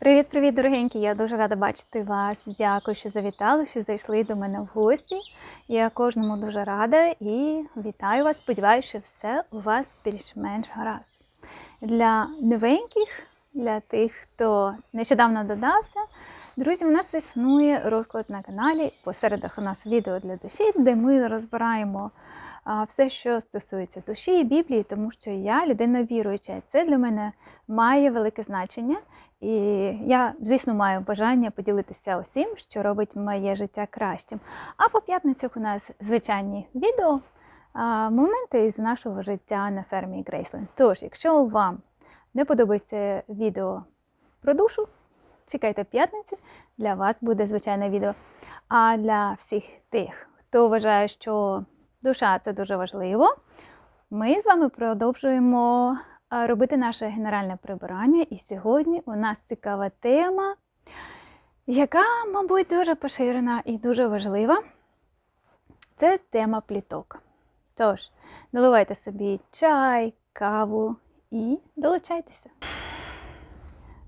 Привіт-привіт, дорогенькі! Я дуже рада бачити вас. Дякую, що завітали, що зайшли до мене в гості. Я кожному дуже рада і вітаю вас. Сподіваюся, що все у вас більш-менш гаразд. Для новеньких, для тих, хто нещодавно додався, друзі, у нас існує розклад на каналі. Посередах у нас відео для душі, де ми розбираємо все, що стосується душі і Біблії, тому що я людина віруюча. Це для мене має велике значення. І я, звісно, маю бажання поділитися усім, що робить моє життя кращим. А по п'ятницях у нас звичайні відео, моменти із нашого життя на фермі Грейсленд. Тож, якщо вам не подобається відео про душу, чекайте п'ятниці, для вас буде звичайне відео. А для всіх тих, хто вважає, що душа це дуже важливо, ми з вами продовжуємо робити наше генеральне прибирання. І сьогодні у нас цікава тема, яка, мабуть, дуже поширена і дуже важлива. Це тема пліток. Тож, наливайте собі чай, каву і долучайтеся.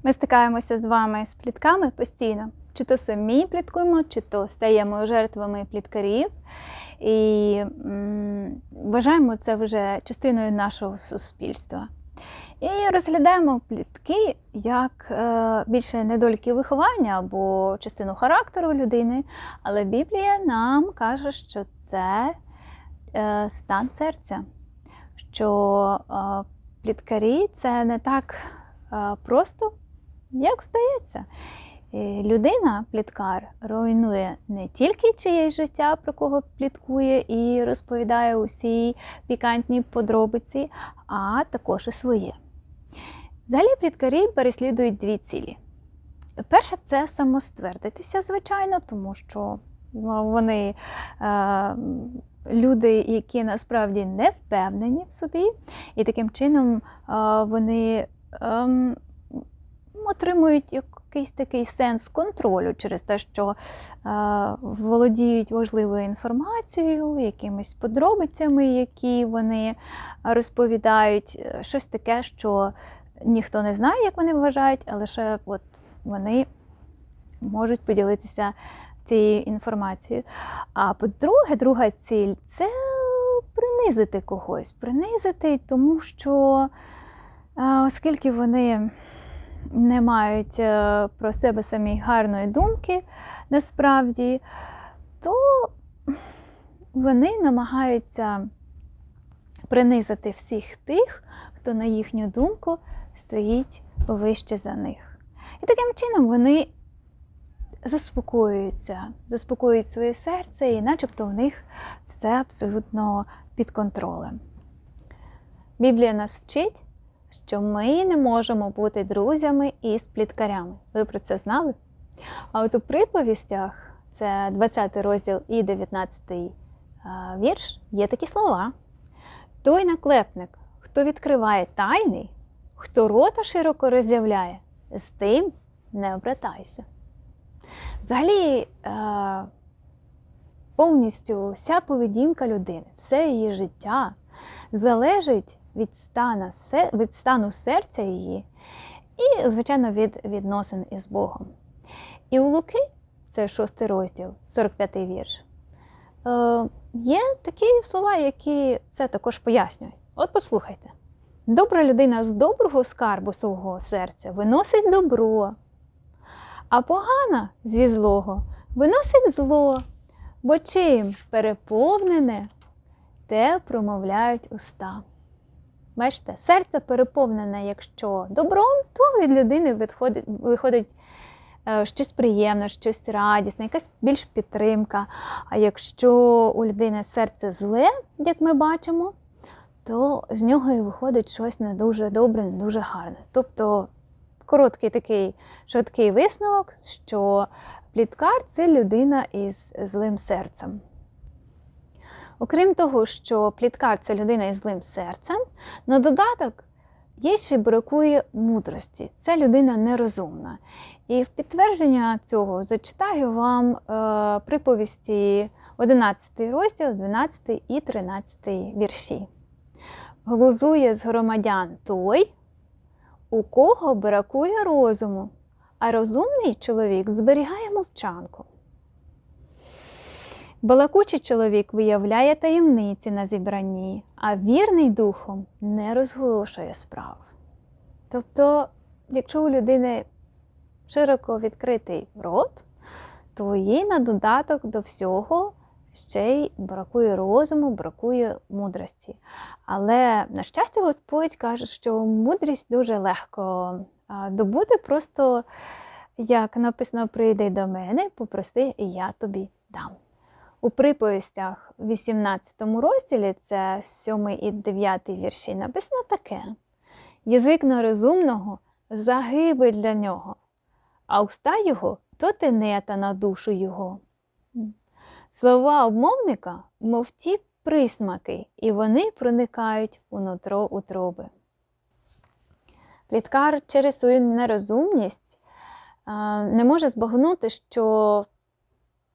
Ми стикаємося з вами з плітками постійно. Чи то самі пліткуємо, чи то стаємо жертвами пліткарів. І м, вважаємо це вже частиною нашого суспільства. І розглядаємо плітки як е, більше недоліки виховання або частину характеру людини. Але Біблія нам каже, що це е, стан серця, що е, пліткарі це не так просто, як здається. І Людина, пліткар, руйнує не тільки чиєсь життя, про кого пліткує і розповідає усі пікантні подробиці, а також і своє. Взагалі пліткарі переслідують дві цілі. Перша це самоствердитися, звичайно, тому що ну, вони е, люди, які насправді не впевнені в собі, і таким чином е, вони е, отримують якийсь такий сенс контролю через те, що е, володіють важливою інформацією, якимись подробицями, які вони розповідають, е, щось таке, що ніхто не знає, як вони вважають, а лише от вони можуть поділитися цією інформацією. А по-друге, друга ціль це принизити когось, принизити, тому що, е, оскільки вони не мають е, про себе самі гарної думки, насправді, то вони намагаються принизити всіх тих, хто, на їхню думку, стоїть вище за них. І таким чином вони заспокоюються, заспокоюють своє серце, і начебто в них все абсолютно під контролем. Біблія нас вчить, що ми не можемо бути друзями із пліткарями. Ви про це знали? А от у приповістях, це 20 розділ і 19 вірш, є такі слова. Той наклепник, хто відкриває тайни, хто рота широко роззявляє, з тим не обратайся. Взагалі, повністю вся поведінка людини, все її життя залежить від стану, серця її і, звичайно, від відносин із Богом. І у Луки, це шостий розділ, 45 й вірш, е, є такі слова, які це також пояснюють. От послухайте. Добра людина з доброго скарбу свого серця виносить добро, а погана зі злого виносить зло, бо чим переповнене, те промовляють уста. Бачите, серце переповнене, якщо добром, то від людини виходить, виходить е, щось приємне, щось радісне, якась більш підтримка. А якщо у людини серце зле, як ми бачимо, то з нього і виходить щось не дуже добре, не дуже гарне. Тобто короткий такий швидкий висновок, що пліткар це людина із злим серцем. Окрім того, що пліткар це людина із злим серцем, на додаток їй ще бракує мудрості. Це людина нерозумна. І в підтвердження цього зачитаю вам е, приповісті 11 розділ, 12 і 13 вірші. Глузує з громадян той, у кого бракує розуму, а розумний чоловік зберігає мовчанку. Балакучий чоловік виявляє таємниці на зібранні, а вірний духом не розголошує справ. Тобто, якщо у людини широко відкритий рот, то їй на додаток до всього ще й бракує розуму, бракує мудрості. Але, на щастя, Господь каже, що мудрість дуже легко добути, просто, як написано, прийди до мене, попроси, і я тобі дам. У приповістях в 18 розділі, це 7 і 9 вірші, написано таке: Язик нерозумного загибель для нього, а уста його то тенета на душу його. Слова обмовника, мов ті присмаки, і вони проникають у нутро утроби. Пліткар через свою нерозумність не може збагнути, що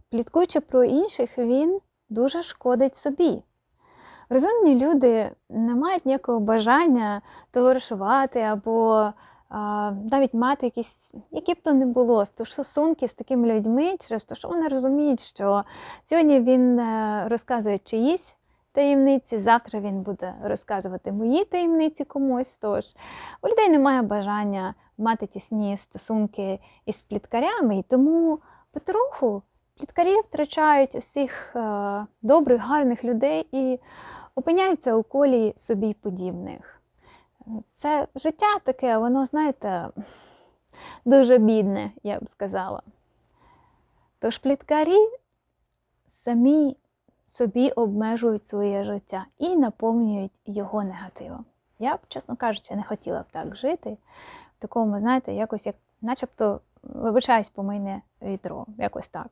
пліткуючи про інших, він дуже шкодить собі. Розумні люди не мають ніякого бажання товаришувати або а, навіть мати якісь, які б то не було, стосунки з такими людьми, через те, що вони розуміють, що сьогодні він е, розказує чиїсь таємниці, завтра він буде розказувати мої таємниці комусь. Тож у людей немає бажання мати тісні стосунки із пліткарями, і тому потроху пліткарі втрачають усіх е, добрих, гарних людей і опиняються у колі собі подібних. Це життя таке, воно, знаєте, дуже бідне, я б сказала. Тож пліткарі самі собі обмежують своє життя і наповнюють його негативом. Я б, чесно кажучи, не хотіла б так жити, в такому, знаєте, якось як начебто вибачаюсь по мене відро, якось так.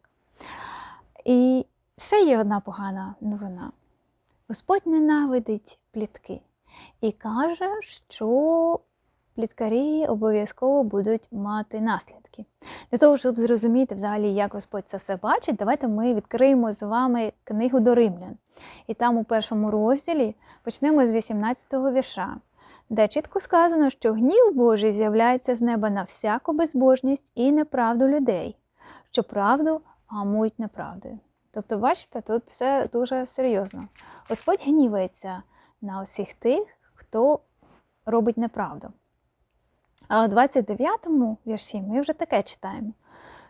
І ще є одна погана новина. Господь ненавидить плітки і каже, що пліткарі обов'язково будуть мати наслідки. Для того, щоб зрозуміти взагалі, як Господь це все бачить, давайте ми відкриємо з вами книгу до римлян. І там у першому розділі почнемо з 18-го вірша, де чітко сказано, що гнів Божий з'являється з неба на всяку безбожність і неправду людей, що правду гамують неправдою. Тобто, бачите, тут все дуже серйозно. Господь гнівається на усіх тих, хто робить неправду. А у 29-му вірші ми вже таке читаємо,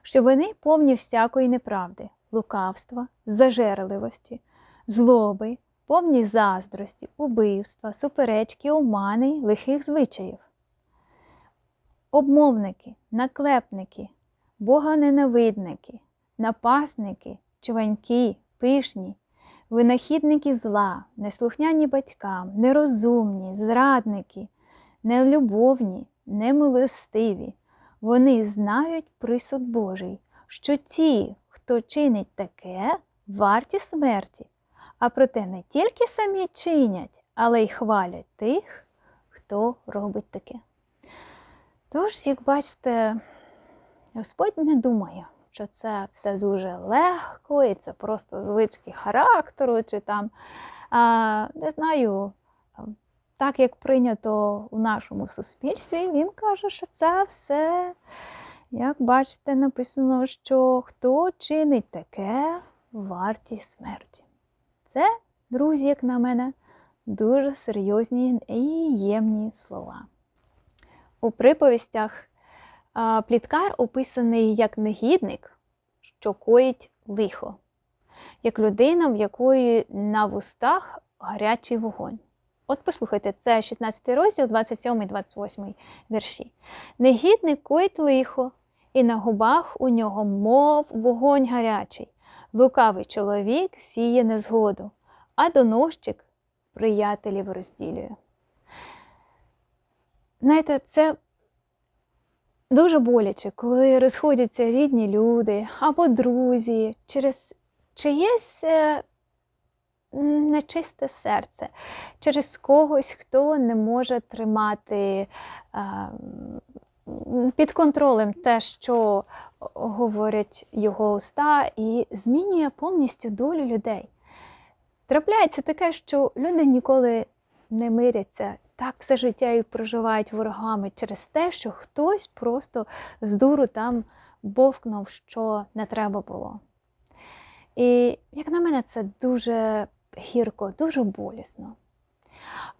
що вони повні всякої неправди, лукавства, зажерливості, злоби, повні заздрості, убивства, суперечки, омани, лихих звичаїв. Обмовники, наклепники, боганенавидники, напасники, чваньки, пишні, винахідники зла, неслухняні батькам, нерозумні, зрадники, нелюбовні, немилостиві. Вони знають присуд Божий, що ті, хто чинить таке, варті смерті, а проте не тільки самі чинять, але й хвалять тих, хто робить таке. Тож, як бачите, Господь не думає, що це все дуже легко, і це просто звички характеру, чи там, не знаю, так як прийнято у нашому суспільстві, він каже, що це все, як бачите, написано, що хто чинить таке, варті смерті. Це, друзі, як на мене, дуже серйозні і ємні слова. У приповістях пліткар описаний як негідник, що коїть лихо, як людина, в якої на вустах гарячий вогонь. От послухайте, це 16 розділ, 27, 28 вірші. Негідник коїть лихо, і на губах у нього, мов вогонь гарячий. Лукавий чоловік сіє незгоду, а доносчик приятелів розділює. Знаєте, це дуже боляче, коли розходяться рідні люди або друзі через чиєсь е, нечисте серце, через когось, хто не може тримати е, під контролем те, що говорять його уста, і змінює повністю долю людей. Трапляється таке, що люди ніколи не миряться так все життя і проживають ворогами через те, що хтось просто з дуру там бовкнув, що не треба було. І, як на мене, це дуже гірко, дуже болісно.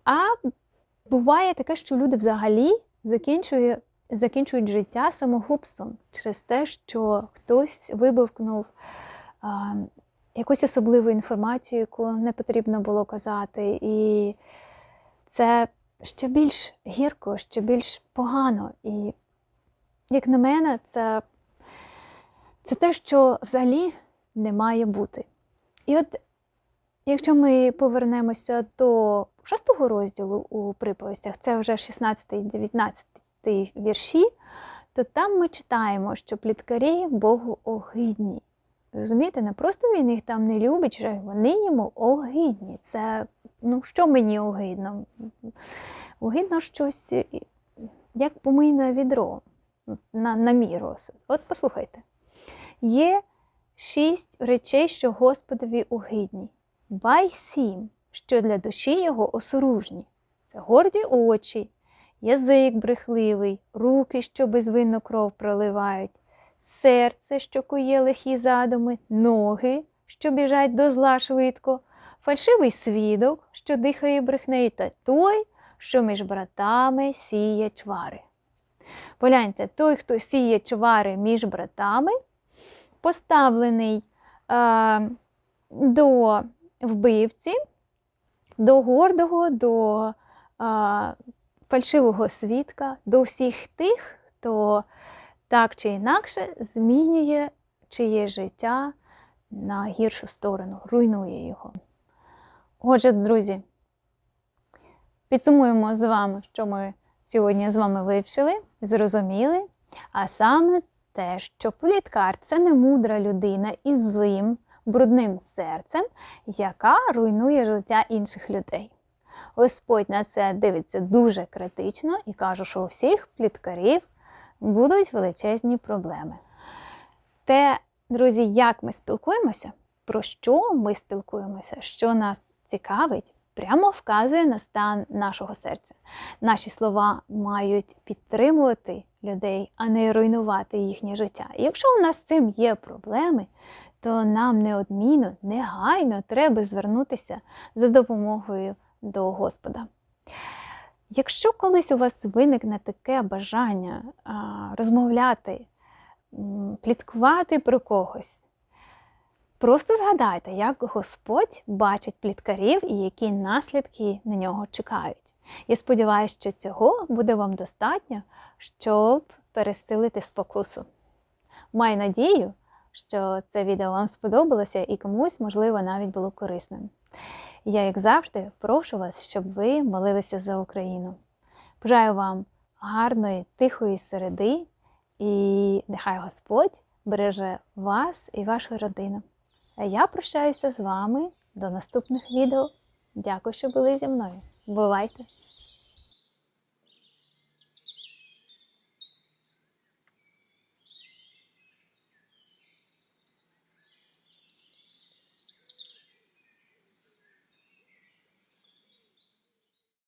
А буває таке, що люди взагалі закінчують, закінчують життя самогубством через те, що хтось вибовкнув а, якусь особливу інформацію, яку не потрібно було казати. І це ще більш гірко, ще більш погано. І, як на мене, це, це те, що взагалі не має бути. І от якщо ми повернемося до шостого розділу у приповістях, це вже 16-19 вірші, то там ми читаємо, що пліткарі Богу огидні. Розумієте, не просто він їх там не любить, що вони йому огидні. Це ну що мені огидно? Огидно щось, як помийне відро на, на мій розсуд. От послухайте. Є шість речей, що Господові огидні. Бай сім, що для душі його осоружні. Це горді очі, язик брехливий, руки, що безвинно кров проливають, серце, що кує лихі задуми, ноги, що біжать до зла швидко, фальшивий свідок, що дихає брехнею, та той, що між братами сіє чвари. Погляньте, той, хто сіє чвари між братами, поставлений е, до вбивці, до гордого, до е, фальшивого свідка, до всіх тих, хто так чи інакше змінює чиє життя на гіршу сторону, руйнує його. Отже, друзі, підсумуємо з вами, що ми сьогодні з вами вивчили, зрозуміли, а саме те, що пліткар це не мудра людина із злим, брудним серцем, яка руйнує життя інших людей. Господь на це дивиться дуже критично і каже, що у всіх пліткарів будуть величезні проблеми. Те, друзі, як ми спілкуємося, про що ми спілкуємося, що нас цікавить, прямо вказує на стан нашого серця. Наші слова мають підтримувати людей, а не руйнувати їхнє життя. І якщо у нас з цим є проблеми, то нам неодмінно, негайно треба звернутися за допомогою до Господа. Якщо колись у вас виникне таке бажання розмовляти, пліткувати про когось, просто згадайте, як Господь бачить пліткарів і які наслідки на нього чекають. Я сподіваюся, що цього буде вам достатньо, щоб пересилити спокусу. Маю надію, що це відео вам сподобалося і комусь, можливо, навіть було корисним. Я, як завжди, прошу вас, щоб ви молилися за Україну. Бажаю вам гарної, тихої середи, і нехай Господь береже вас і вашу родину. Я прощаюся з вами до наступних відео. Дякую, що були зі мною. Бувайте!